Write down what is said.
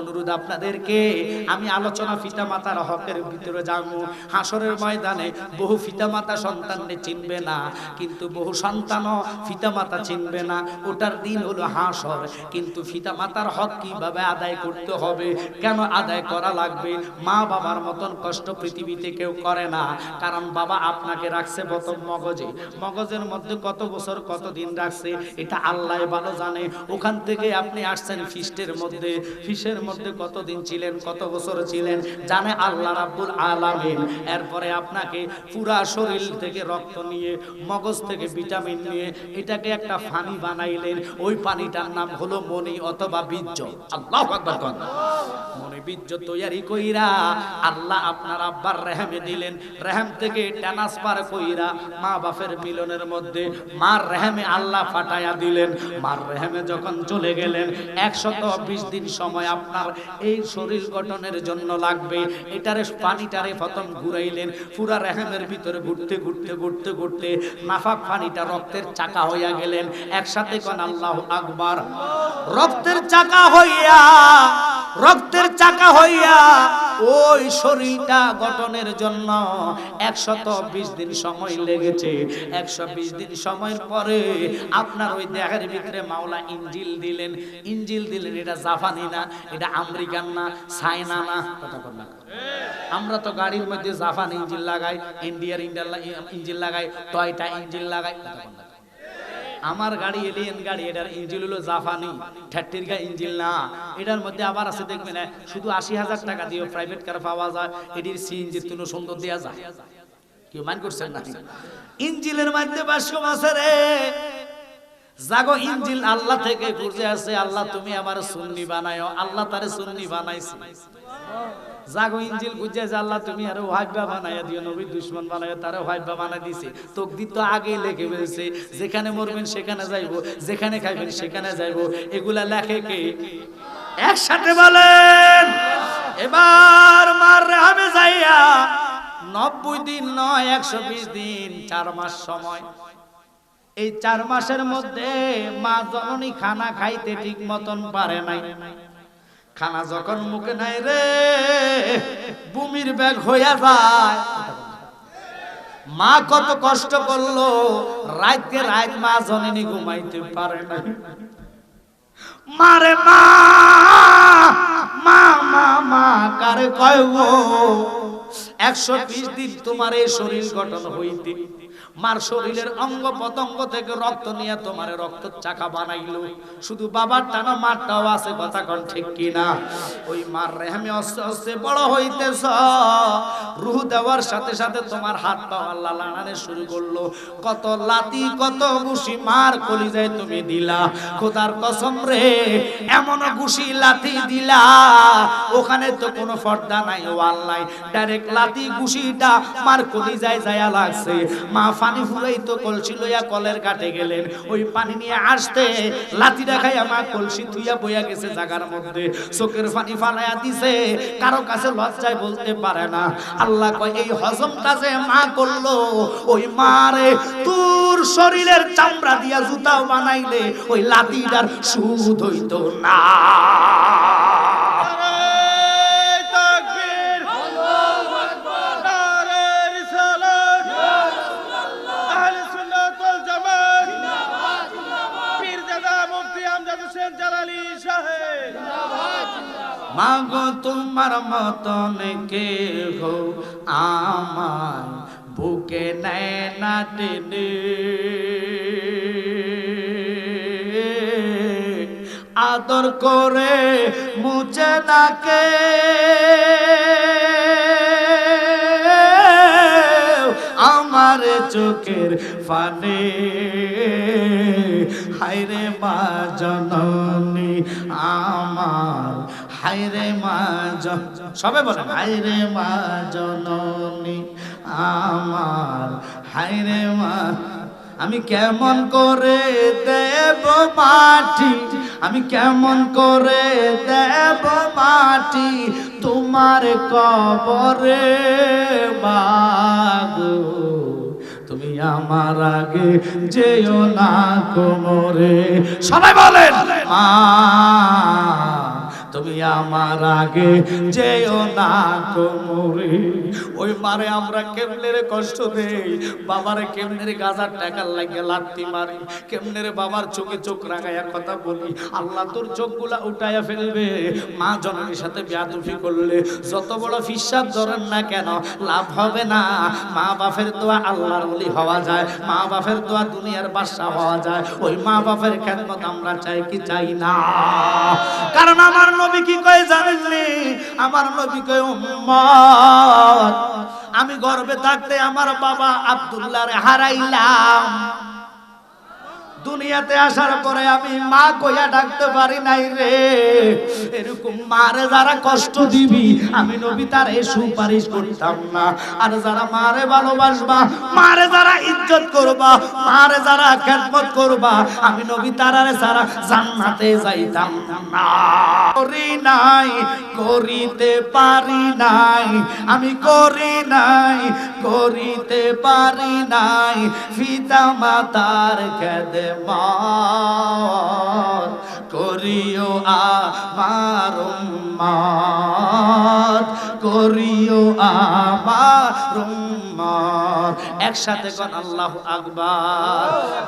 অনুরোধ আপনাদেরকে, আমি আলোচনা ফিতা মাতার হকের ভিতরে যাব। হাসরের ময়দানে বহু ফিতা মাতা সন্তানকে চিনবে না, কিন্তু বহু সন্তানও ফিতা মাতা চিনবে না। ওটার দিন হলো হাসর, কিন্তু ফিতা মাতার হক কীভাবে আদায় করতে হবে, কেন আদায় করা লাগবে? মা বাবার মতন কষ্ট পৃথিবীতে কেউ করে না, কারণ বাবা আপনাকে রাখছে প্রথম মগজে। মগজের মধ্যে কত বছর কত দিন রাখছে, এটা আল্লাহ ভালো জানে। ওখান থেকে আপনি আসছেন ফিস্টের মধ্যে। ফিসের মধ্যে কতদিন ছিলেন, কত বছর ছিলেন, জানে আল্লাহ রাব্বুল আলামিন। এরপরে আপনাকে পুরা শরীর থেকে রক্ত নিয়ে, মগজ থেকে ভিটামিন নিয়ে, এটাকে একটা পানি বানাইলেন। ওই পানিটার নাম হলো মনি অথবা বীর্য। আল্লাহ আকবার বীর্য তৈরি কইরা আল্লাহ আপনার আব্বার রেহেমে দিলেন। রেহেম থেকে ট্রান্সফার কইরা মা বাপের মিলনের মধ্যে মার রেহেমে আল্লাহ ফাটায়া দিলেন। মার রেহেমে যখন চলে গেলেন, একশত বিশ দিন সময় আপনার এই শরীর গঠনের জন্য লাগবে। এটারে পানিটারে প্রথম ঘুরাইলেন, পুরা রেহেমের ভিতরে ঘুরতে ঘুরতে ঘুরতে ঘুরতে নাফাক পানিটা রক্তের চাকা হইয়া গেলেন। একসাথে কোন আল্লাহ আকবার, রক্তের চাকা হইয়া রক্তের চাকা হইয়া ওই শরীরটা গঠনের জন্য একশত বিশ দিন সময় লেগেছে। একশো বিশ দিন সময়ের পরে আপনার ওই দেহের ভিতরে মাওলা ইঞ্জিল দিলেন। ইঞ্জিল দিলেন, এটা জাপানি না, এটা আমেরিকান না, চায়না না, কথা বল আমরা তো গাড়ির মধ্যে জাপান ইঞ্জিন লাগাই, ইন্ডিয়ার ইন্ডিয়ার ইঞ্জিন লাগাই, টয়টা ইঞ্জিন লাগাই, কথা বল না। আমার গাড়ি এলিয়েন গাড়ি, এটার ইঞ্জিন হলো জাফানি ঠ্যাট্টির গা ইঞ্জিল না। এটার মধ্যে আবার আছে, দেখবেন শুধু আশি হাজার টাকা দিয়ে প্রাইভেট কার পাওয়া যায়। এটির সিএনজির তুলো সুন্দর দেওয়া যায়। কেউ মান করছেন না ইঞ্জিলের মাধ্যমে বাসম আছে রে। জাগো ইঞ্জিল আল্লাহ থেকে বুঝে আছে আল্লাহ তুমি আমার সুন্নি বানায়ো, আল্লাহ তারে সুন্নি বানাইছে। জাগো ইঞ্জিল বুঝে যে আল্লাহ তুমি আরও ওয়াইবা বানাইয়া দিও, নবী দুশ্মন বানাইয়া তারা ওয়াইবা বানাই দিছে। তকদির তো আগে লেখে ফেলছে, যেখানে মরবেন সেখানে যাইবো, যেখানে খাইবেন সেখানে যাইবো। এগুলা লেখে কে? একসাথে বলেন। এবার মার রেহামে যাইয়া নব্বই দিন নয়, একশো বিশ দিন, চার মাস সময়। এই চার মাসের মধ্যে মা জননী খানা খাইতে ঠিক মতন পারে নাই। খানা যখন মুখে নাই রে, বুমির ব্যাগ হইয়া যায়। মা কত কষ্ট করল রাতকে রাত মা জননী ঘুমাইতে পারে নাই। মারে মা মা মা মা, কারে কয় গো? একশো বিশ দিন তোমার এই শরীর গঠন হইতে মার শরীরের অঙ্গ পতঙ্গ থেকে রক্ত নিয়ে তোমার রক্ত চাকা বানাইলো। শুধু বাবার টানা মারটাও আছে, কথা কন ঠিক কিনা? ওই মার রেহমে অস্তে অস্তে বড় হইতেছ। রুহ দেওয়ার সাথে সাথে তোমার হাত পা আল্লাহ শুরু করল। কত লাতি, কত ঘুষি মার কলিজায় তুমি দিলা। খোদার কসম রে, এমন ঘুষি লাথি দিলা। ওখানে তো কোনো পর্দা নাই, ওয়াল নাই। ডাইরেক্ট লাতি, ঘুষিটা মার কলিজায় যায়া লাগছে। মা পানি ফুরাই তো কলসি লইয়া কলের কাটে গেলেন। ওই পানি নিয়ে আসতে লাতি দেখাই আমার কলসি থুইয়া বইয়া গেছে জাগার মধ্যে। চোখের পানি ফালাইয়া দিছে। কারও কাছে লজ্জায় বলতে পারে না। আল্লাহ কয়, এই হজমটা যে মা করল, ওই মারে তোর শরীরের চামড়া দিয়া জুতা বানাইলে, ওই লাতিটার সুদ হইতো না। মাগো তোমার মতন কে হো আমার বুকে নেয় না আদর করে মুছে নাকে আমার চোখের ফানে। হাইরে মা জননী। হাইরে মা সবে বলে হাইরে মা জননী আমার হাইরে মা আমি কেমন করে দেব মাটি? আমি কেমন করে দেব মাটি? তোমার কবরে বাগো তুমি আমার আগে যেও না কোমরে। সবাই বলেন, মা তুমি আমার আগে যেও না কোমরে ওই মারে আমরা কেমনে রে কষ্ট দেই বাবারে কেমনে রে গাজার টাকার লাগে লাত্তি মারি। কেমনে রে বাবার চোখে চোখ রাখাইয়া কথা বলি। আল্লাহ তোর চোখগুলা উঠাইয়া ফেলবে। মা জননীর সাথে বিয়াদুফি করলে যত বড় ফিসাব ধরেন না কেন, লাভ হবে না। মা বাপের দোয়া আল্লাহর বলি হওয়া যায়। মা বাপের দোয়া দুনিয়ার বাদশা হওয়া যায়। ওই মা বাপের খেদমত আমরা চাই কি চাই না। কারণ আমার নবী কি কয় জানেননি আমার নবী কয়, উম্মত, আমি গর্বে থাকতে আমার বাবা আব্দুল্লাহরে হারাইলাম। দুনিয়াতে আসার পরে আমি মা কইয়া ডাকতে পারি নাই রে। এরকম মারে যারা কষ্ট দিবি, আমি নবী তার এই সুপারিশ করতাম না। আর যারা মারে ভালোবাসবা, মারে যারা ইজ্জত করবা, মারে যারা খেদমত করবা, আমি নবী তারারে যারা জান্নাতে যাইতাম না। করি নাই, করিতে পারি নাই, আমি করি নাই করিতে পারি নাই। পিতা মাতার খেদে করিও আমার মা করিও আমার একসাথে কন আল্লাহ আকবার।